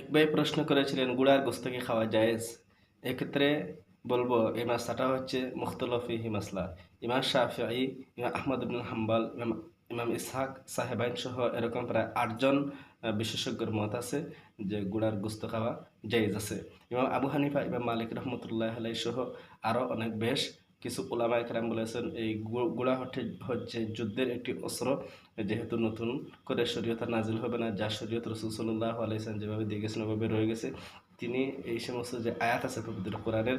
এক ভাই প্রশ্ন করেছিলেন, গুড়ার গোস্ত কি খাওয়া জায়েজ? এক্ষেত্রে বলব, এই মাসলাটা হচ্ছে মুখতলফি হি মাসলা। ইমাম শাফি ইমাম আহমদ ইবনুল হাম্বাল, ইমাম ইমাম ইসহাক সাহেবাইন সহ এরকম প্রায় আটজন বিশেষজ্ঞর মত আছে যে গুড়ার গোস্ত খাওয়া জায়েজ আছে। ইমাম আবু হানিফা, ইমাম মালিক রহমতুল্লাহ আলাই সহ আরও অনেক বেশ কিছু ওলামা একরাম বলেছেন, এই গুড়া হচ্ছে যুদ্ধের একটি অস্ত্র। যেহেতু নতুন করে শরীয়তা নাজিল হবে না, যা শরীয়ত রসুল সাল্লাহ আলাইসান যেভাবে দিয়ে গেছেন, ওভাবে রয়ে গেছে। তিনি এই সমস্ত যে আয়াত আছে পবিত্র কোরআনের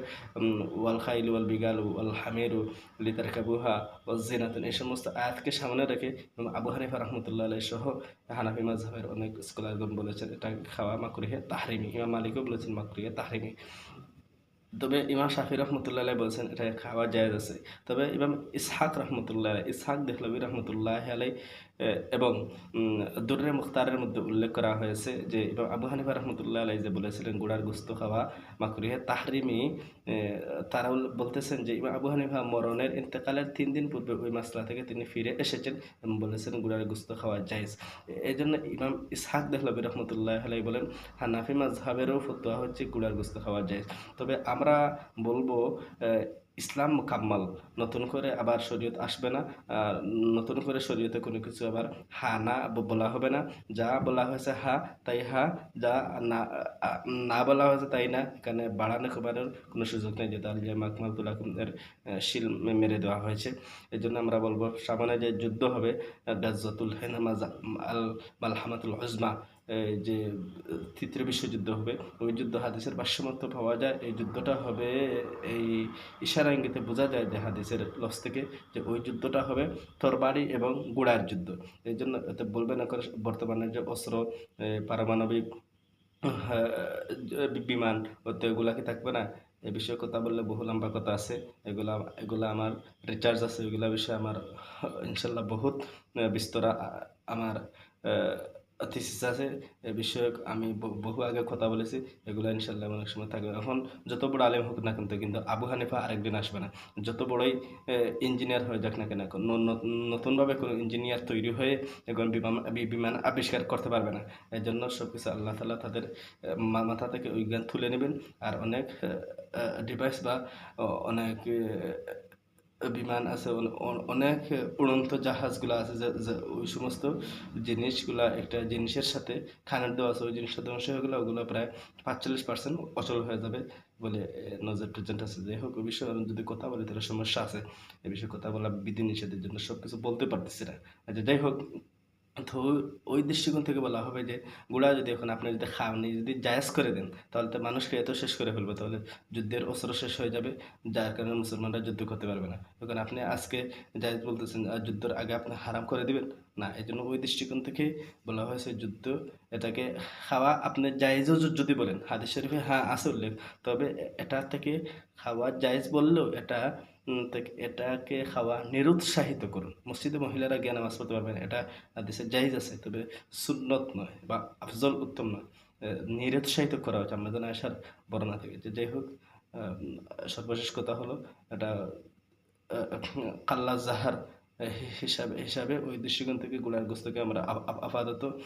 ওয়াল খাইল, ওয়াল বিগাল, ওয়াল হামিরু লিতার কাবুহা ওয়াল জিনাতুন এই সমস্ত আয়াতকে সামনে রেখে আবু হানিফা রহমতুল্লাহ আলাই সহ হানাফি মাজহাবের অনেক স্কলারগণ বলেছেন, এটা খাওয়া মাকরিহে তাহরিমি। ইমাম মালিকও বলেছেন মাকরিহে তাহরিমি। তবে ইমাম শাফি রহমতুল্লাহ বলছেন, এটা খাওয়া জায়েজ আছে। তবে ইমাম ইসহাক রহমতুল্লাহ, ইসহাক দেহলবি রহমতুল্লাহ আলাই এবং দুর্রে মুখতারের মধ্যে উল্লেখ করা হয়েছে যে, ইমাম আবু হানিফা রহমতুল্লাহ আলাই যে বলেছিলেন, গুড়ার গুস্ত খাওয়া মাকুরিহে তাহরিমি তারা বলতেছেন যে, ইমাম আবু হানিফা মরণের ইন্তেকালের তিন দিন পূর্বে ওই মাসলা থেকে তিনি ফিরে এসেছেন বলেছেন, গুড়ার গুস্ত খাওয়া জায়েজ। এই জন্য ইমাম ইসহাক দেহলবি রহমতুল্লাহ আলাই বলেন, হানাফি মাজহাবেরও ফতোয়া হচ্ছে, গুড়ার গুস্ত খাওয়া জায়েজ। তবে আমরা বলব আহ, ইসলাম মোকাম্মাল। নতুন করে আবার শরীয়ত আসবে না। নতুন করে শরীয়তে কোনো কিছু আবার হা না বলা হবে না। যা বলা হয়েছে হা, তাই হা। যা না না বলা হয়েছে তাই না। এখানে বাড়ানো কমানোর কোনো সুযোগ নেই যেটা আলিয়া মাকমালতুল এর শিল মেরে দেওয়া হয়েছে। এই জন্য আমরা বলব সামনে যে যুদ্ধ হবে গাজ্জাতুল হেনামাজ আল মালহামাতুল হজমা যে তৃতীয় বিশ্বযুদ্ধ হবে, ওই যুদ্ধ হাদিসের ভাষ্যমত পাওয়া যায়। এই যুদ্ধটা হবে এই ইশারা ইঙ্গিতে বোঝা যায় যে হাদিসের লস থেকে যে ওই যুদ্ধটা হবে, তরবারি এবং গুড়ার যুদ্ধ। এই জন্য এতে বলবে না করে বর্তমানে যে অস্ত্র পারমাণবিক বিমান ওতে এগুলা কি থাকবে না? এ বিষয়ে কথা বললে বহু লম্বা কথা আছে। এগুলা এগুলা আমার রিচার্জ আছে। এগুলা বিষয়ে আমার, ইনশাল্লাহ বহুত বিস্তরা আমার থিসিস আছে এ বিষয়ে আমি বহু আগে কথা বলেছি, এগুলো ইনশাল্লাহ অনেক সময় থাকবে। এখন যত বড় আলেম হোক না কিন্তু কিন্তু আবু হানিফা আরেকদিন আসবে না। যত বড়ই ইঞ্জিনিয়ার হয়ে যাক না কেন নতুনভাবে কোনো ইঞ্জিনিয়ার তৈরি হয়ে এখন বিমান বিমান আবিষ্কার করতে পারবে না। এই জন্য সব কিছু আল্লাহ তালা তাদের মাথা থেকে ওই জ্ঞান তুলে নেবেন। আর অনেক ডিভাইস বা অনেক বিমান আছে, অন- অন- অনেক উড়ন্ত জাহাজগুলো আছে ওই সমস্ত জিনিসগুলা, একটা জিনিসের সাথে খানের দেওয়া আছে, ওই জিনিসটা ধ্বংস হয়ে গেলে ওগুলো প্রায় পাঁচচল্লিশ পার্সেন্ট অচল হয়ে যাবে বলে নজর প্রেজেন্ট আছে। যাই হোক, ওই বিষয়ে আমি যদি কথা বলি, তাহলে সমস্যা আছে। এ বিষয়ে কথা বলা বিধি নিষেধের জন্য সব কিছু বলতে পারতেছি না। আচ্ছা যাই হোক তো ওই দৃষ্টিকোণ থেকে বলা হবে যে, গুড়া যদি এখন আপনি যদি খাওয়ানি যদি জায়াজ করে দেন, তাহলে তো মানুষকে এত শেষ করে ফেলবে, তাহলে যুদ্ধের অস্ত্র শেষ হয়ে যাবে, যার কারণে মুসলমানরা যুদ্ধ করতে পারবে না। এখন আপনি আজকে জায়েজ বলতেছেন যুদ্ধের আগে আপনি হারাম করে দিবেন। না এই জন্য ওই দৃষ্টিকোণ থেকে বলা হয়েছে যুদ্ধ, এটাকে খাওয়া আপনি জায়েজও যদি বলেন, হাদিস শরীফে হ্যাঁ আছে উল্লেখ, তবে এটা থেকে খাওয়া জায়েজ বললেও এটা এটাকে খাওয়া নিরুৎসাহিত করুন। মসজিদে মহিলারা জ্ঞান নামাজ পড়তে পারবেন, এটা হাদিসে জায়েজ আছে, তবে সুন্নত নয় বা আফজল উত্তম নয় নিরুৎসাহিত করা হচ্ছে আমাদের আসার বর্ণনা থেকে। যে যাই হোক সর্বশেষ কথা হলো, এটা কাল্লা জাহার হিসাবে হিসাবে ওই দৃষ্টিকোণ থেকে গুলার গোস্তকে আমরা আপ- আপ- আপাতত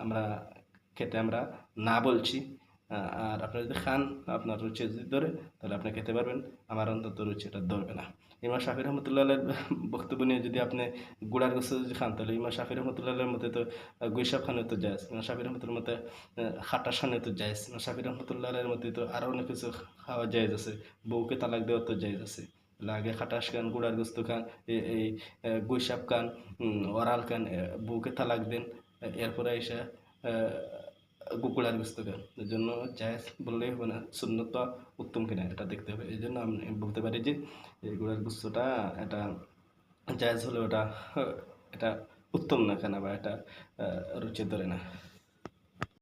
আমরা খেতে আমরা না বলছি। আর আপনারা যদি খান, আপনার রুচি যদি ধরে, তাহলে আপনি খেতে পারবেন। আমার অন্তত রুচি এটা ধরবে না। ইমাম শাফি রহমতুল্লাহ বক্তব্য নিয়ে যদি আপনি গুড়ার গোস্ত যদি খান, তাহলে ইমাম শাফি রহমতুল্লাহের মতে তো গুইসাব খানে তো যায় ইমাম শাফি রহমতুল্লার মতে খাটা সানে তো যায় ইমাম শাফি রহমতুল্লাহের মতে তো আরও অনেক কিছু খাওয়া যায় আছে। বউকে তালাক দেওয়া তো যায় আছে। আগে খাটাস খান, গুড়ার গোস্ত খান এই গুইসাব খান ওরাল খান বউকে তালাক দেন এরপরে এসে গুকুড়ার গোস্ত খান। এই জন্য জায়েজ বললেই হবে না শূন্যত উত্তম কিনা এটা দেখতে হবে। এই জন্য আমি বলতে পারি যে, এই গুড়ার গোস্তটা এটা জায়েজ হলে ওটা, এটা উত্তম না কেনা বা এটা রুচি ধরে না।